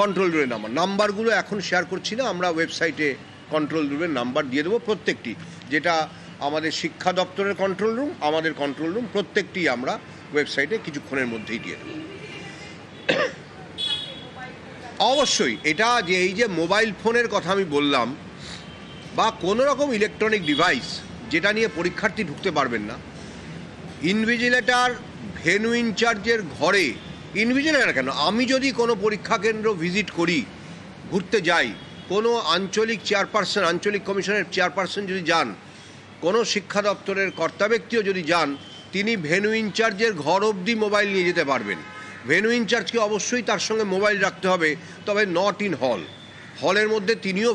Control রুমের number নাম্বারগুলো এখন শেয়ার করছি না, আমরা ওয়েবসাইটে কন্ট্রোল রুমের নাম্বার দিয়ে দেবো প্রত্যেকটি। যেটা আমাদের শিক্ষা দপ্তরের কন্ট্রোল রুম আমাদের কন্ট্রোল রুম প্রত্যেকটি আমরা ওয়েবসাইটে কিছুক্ষণের মধ্যেই দিয়ে দেবো। অবশ্যই, এটা যে এই যে মোবাইল ফোনের কথা আমি বললাম, বা কোনো রকম ইলেকট্রনিক ডিভাইস যেটা নিয়ে পরীক্ষার্থী ঢুকতে পারবেন না ইনভিজিলেটার ভেনু ইনচার্জের ঘরে ইনভিজিলেটার কেন? আমি যদি কোনো পরীক্ষা কেন্দ্র ভিজিট করি, ঘুরতে যাই, কোনো আঞ্চলিক চেয়ারপারসন আঞ্চলিক কমিশনের চেয়ারপারসন যদি যান, কোনো শিক্ষা দপ্তরের কর্তা ব্যক্তিও যদি যান, তিনি ভেনু ইনচার্জের ঘর অবধি মোবাইল নিয়ে যেতে পারবেন। ভেনু ইনচার্জকে অবশ্যই তার সঙ্গে মোবাইল রাখতে হবে, তবে নট ইন হল হলের মধ্যে তিনিও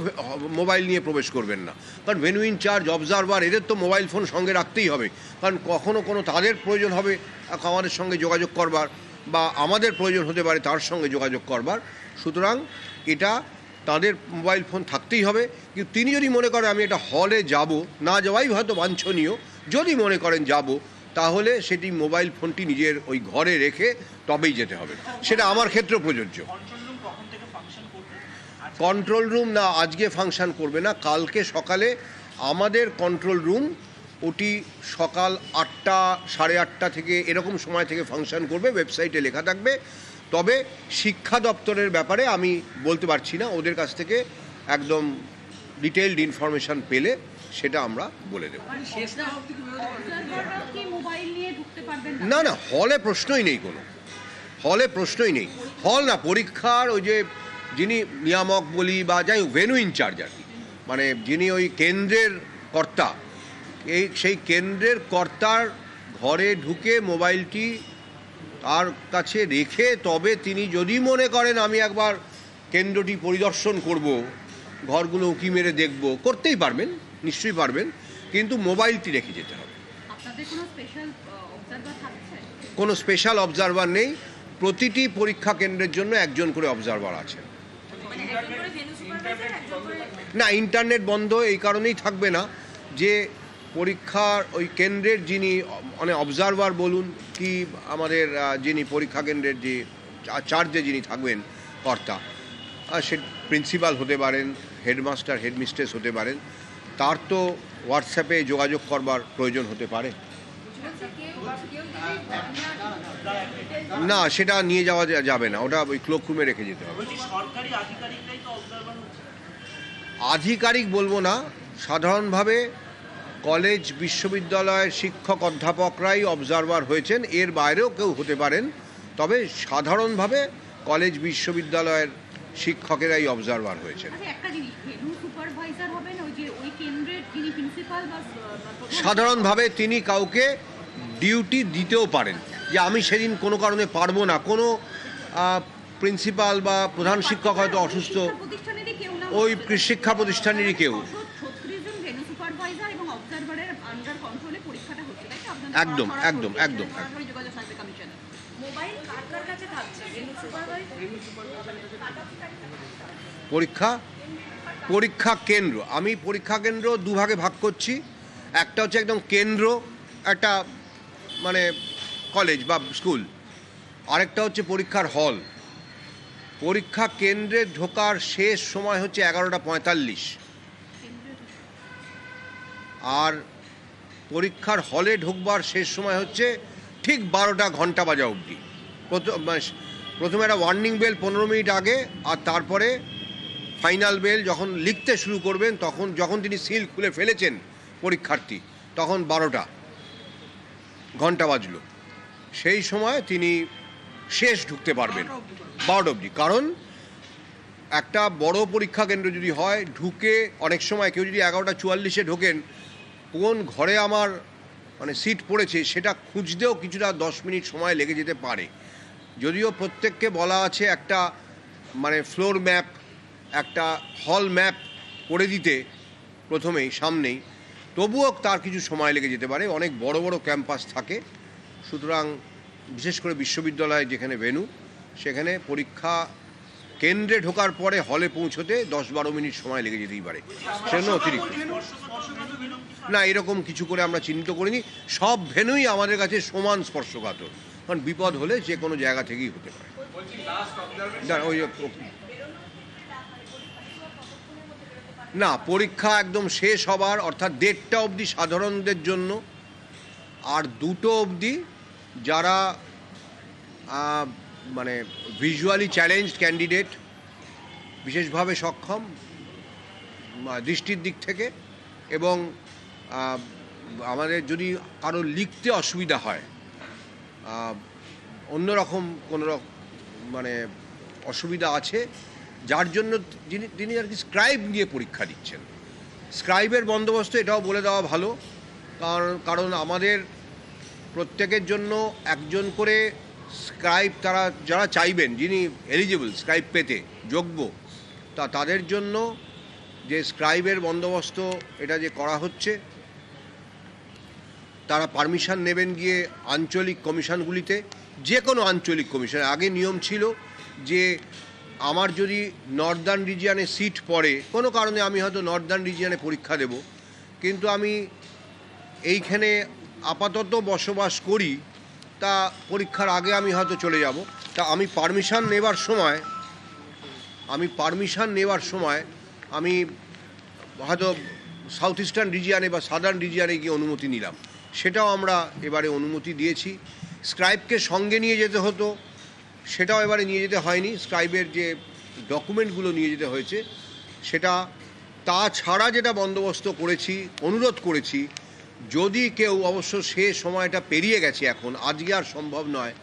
মোবাইল নিয়ে প্রবেশ করবেন না। কারণ ভেনু ইনচার্জ অবজারভার এদের তো মোবাইল ফোন সঙ্গে রাখতেই হবে। কারণ কখনো কোনো তাদের প্রয়োজন হবে আমাদের সঙ্গে যোগাযোগ করবার। বা আমাদের প্রয়োজন হতে পারে তার সঙ্গে যোগাযোগ করবার। সুতরাং এটা তাদের মোবাইল ফোন থাকতেই হবে। কিন্তু তিনি যদি মনে করেন আমি এটা হলে যাব, না যাওয়াই হয়তো বাঞ্ছনীয়। যদি মনে করেন যাব, তাহলে সেটি মোবাইল ফোনটি নিজের ওই ঘরে রেখে তবেই যেতে হবে। সেটা আমার ক্ষেত্রেও প্রযোজ্য। কন্ট্রোল রুম না, আজকে ফাংশন করবে না। কালকে সকালে আমাদের কন্ট্রোল রুম ওটি সকাল আটটা সাড়ে আটটা থেকে এরকম সময় থেকে ফাংশন করবে ওয়েবসাইটে লেখা থাকবে। তবে শিক্ষা দপ্তরের ব্যাপারে আমি বলতে পারছি না ওদের কাছ থেকে একদম ডিটেইলড ইনফরমেশন পেলে সেটা আমরা বলে দেব। অবজারভাররা কি মোবাইল নিয়ে ঢুকতে পারবেন না? না হলে প্রশ্নই নেই কোনো। হলে প্রশ্নই নেই। হল না পরীক্ষার ওই যে যিনি নিয়ামক বলি বা যাই ভেনু ইনচার্জ আর কি। মানে যিনি ওই কেন্দ্রের কর্তা এই সেই কেন্দ্রের কর্তার ঘরে ঢুকে মোবাইলটি তার কাছে রেখে তবে তিনি যদি মনে করেন আমি একবার কেন্দ্রটি পরিদর্শন করব ঘরগুলো উঁকি মেরে দেখব করতেই পারবেন নিশ্চয়ই পারবেন কিন্তু মোবাইলটি রেখে যেতে হবে। কোনো স্পেশাল অবজারভার নেই প্রতিটি পরীক্ষা কেন্দ্রের জন্য একজন করে অবজারভার আছে। না ইন্টারনেট বন্ধ এই কারণেই থাকবে না যে পরীক্ষার ওই কেন্দ্রের যিনি মানে অবজারভার বলুন কি আমাদের যিনি পরীক্ষা কেন্দ্রের যে চার্জে যিনি থাকবেন কর্তা সে প্রিন্সিপাল হতে পারেন হেডমাস্টার হেডমিস্ট্রেস হতে পারেন তার তো হোয়াটসঅ্যাপে যোগাযোগ করবার প্রয়োজন হতে পারে। না সেটা নিয়ে যাওয়া যাবে না ওটা ওই ক্লোকরুমে রেখে যেতে হবে। আধিকারিক বলব না সাধারণভাবে কলেজ বিশ্ববিদ্যালয়ের শিক্ষক অধ্যাপকরাই অবজারভার হয়েছেন। এর বাইরেও কেউ হতে পারেন। তবে সাধারণভাবে কলেজ বিশ্ববিদ্যালয়ের শিক্ষকেরাই অবজারভার হয়েছেন। আচ্ছা সাধারণভাবে তিনি কাউকে ডিউটি দিতেও পারেন। যে আমি সেদিন কোনো কারণে পারব না। কোনো প্রিন্সিপাল বা প্রধান শিক্ষক হয়তো অসুস্থ। ওই শিক্ষা প্রতিষ্ঠানেরই কেউ ছত্রিশ জন ভেনু সুপারভাইজার এবং অবজারভারের আন্ডার কন্ট্রোলে পরীক্ষাটা হচ্ছে তাই তো আপনাদের একদম, সরাসরি- একদম, একদম, সরাসরি যোগাযোগ থাকবে কমিশনের মোবাইল কার কার কাছে থাকছে একদম একদম। পরীক্ষা? পরীক্ষা কেন্দ্র। আমি পরীক্ষা কেন্দ্র দুভাগে ভাগ করছি। একটা হচ্ছে একদম কেন্দ্র একটা মানে কলেজ বা স্কুল। আরেকটা হচ্ছে পরীক্ষার হল। পরীক্ষা কেন্দ্রে ঢোকার শেষ সময় হচ্ছে এগারোটা পঁয়তাল্লিশ। আর পরীক্ষার হলে ঢুকবার শেষ সময় হচ্ছে ঠিক বারোটা ঘণ্টা বাজা অবধি। প্রথম মানে প্রথমে একটা ওয়ার্নিং বেল পনেরো মিনিট আগে আর তারপরে ফাইনাল বেল যখন লিখতে শুরু করবেন তখন, যখন তিনি সিল খুলে ফেলেছেন পরীক্ষার্থী, তখন বারোটা ঘণ্টা বাজলো। সেই সময় তিনি শেষ ঢুকতে পারবেন। বারোটা অবধি। কারণ একটা বড় পরীক্ষা কেন্দ্র যদি হয়, ঢুকে অনেক সময় কেউ যদি এগারোটা চুয়াল্লিশে ঢোকেন কোন ঘরে আমার মানে সিট পড়েছে সেটা খুঁজতেও কিছুটা দশ মিনিট সময় লেগে যেতে পারে। যদিও প্রত্যেককে বলা আছে একটা মানে ফ্লোর ম্যাপ একটা হল ম্যাপ করে দিতে প্রথমেই, সামনেই। তবুও তার কিছু সময় লেগে যেতে পারে। অনেক বড় বড় ক্যাম্পাস থাকে। সুতরাং বিশেষ করে বিশ্ববিদ্যালয়ে যেখানে ভেনু, সেখানে পরীক্ষা কেন্দ্রে ঢোকার পরে হলে পৌঁছতে দশ বারো মিনিট সময় লেগে যেতেই পারে। সেজন্য অতিরিক্ত। না, এরকম কিছু করে আমরা চিহ্নিত করিনি। সব ভেনুই আমাদের কাছে সমান স্পর্শকাতর। কারণ বিপদ হলে যে কোনো জায়গা থেকেই হতে পারে। ওই না, পরীক্ষা একদম শেষ হবার, অর্থাৎ দেড়টা অবধি সাধারণদের জন্য, আর দুটো অবধি যারা মানে ভিজুয়ালি চ্যালেঞ্জ ক্যান্ডিডেট বিশেষভাবে সক্ষম দৃষ্টির দিক থেকে এবং আমাদের যদি কারও লিখতে অসুবিধা হয় অন্যরকম কোনো মানে অসুবিধা আছে, যার জন্য যিনি, তিনি আর কি স্ক্রাইব নিয়ে পরীক্ষা দিচ্ছেন। স্ক্রাইবের বন্দোবস্ত এটাও বলে দেওয়া ভালো, কারণ কারণ আমাদের প্রত্যেকের জন্য একজন করে স্ক্রাইব তারা যারা চাইবেন, যিনি এলিজিবল স্ক্রাইব পেতে, যোগ্য, তা তাদের জন্য যে স্ক্রাইবের বন্দোবস্ত এটা যে করা হচ্ছে, তারা পারমিশন নেবেন গিয়ে আঞ্চলিক কমিশনগুলিতে, যে কোনো আঞ্চলিক কমিশন। আগে নিয়ম ছিল যে আমার যদি নর্দার্ন রিজিয়ানে সিট পড়ে, কোনো কারণে আমি হয়তো নর্দার্ন রিজিয়ানে পরীক্ষা দেব, কিন্তু আমি এইখানে আপাতত বসবাস করি তা পরীক্ষার আগে আমি হয়তো চলে যাব। তা আমি পারমিশন নেবার সময়, আমি পারমিশন নেওয়ার সময় আমি হয়তো সাউথ ইস্টার্ন রিজিয়ানে বা সাদার্ন রিজিয়ানে গিয়ে অনুমতি নিলাম। সেটাও আমরা এবারে অনুমতি দিয়েছি। স্ক্রাইবকে সঙ্গে নিয়ে যেতে হতো, সেটাও এবারে নিয়ে যেতে হয়নি। স্ক্রাইবের যে ডকুমেন্টগুলো নিয়ে যেতে হয়েছে, সেটা তাছাড়া যেটা বন্দোবস্ত করেছি, অনুরোধ করেছি যদি কেউ অবশ্য সে সময়টা পেরিয়ে গেছে এখন, আজকে আর সম্ভব নয়,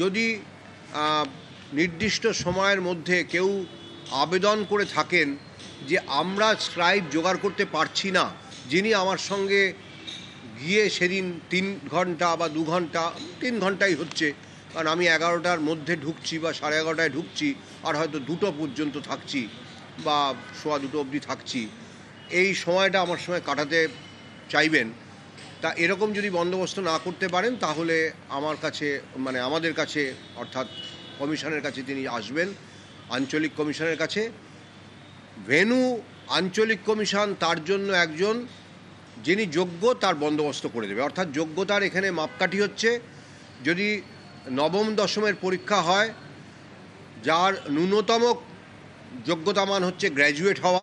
যদি নির্দিষ্ট সময়ের মধ্যে কেউ আবেদন করে থাকেন যে আমরা স্ক্রাইব জোগাড় করতে পারছি না, যিনি আমার সঙ্গে গিয়ে সেদিন তিন ঘণ্টা বা দু ঘণ্টা, তিন ঘন্টাই হচ্ছে, কারণ আমি এগারোটার মধ্যে ঢুকছি বা সাড়ে এগারোটায় ঢুকছি, আর হয়তো দুটো পর্যন্ত থাকছি বা সোয়া দুটো অবধি থাকছি, এই সময়টা আমার সময় কাটাতে চাইবেন, তা এরকম যদি বন্দোবস্ত না করতে পারেন, তাহলে আমার কাছে মানে আমাদের কাছে, অর্থাৎ কমিশনের কাছে তিনি আসবেন, আঞ্চলিক কমিশনের কাছে। ভেনু আঞ্চলিক কমিশন তার জন্য একজন যিনি যোগ্য তার বন্দোবস্ত করে দেবে। অর্থাৎ যোগ্যতার এখানে মাপকাঠি হচ্ছে, যদি নবম দশমের পরীক্ষা হয়, যার ন্যূনতম যোগ্যতা মান হচ্ছে গ্র্যাজুয়েট হওয়া।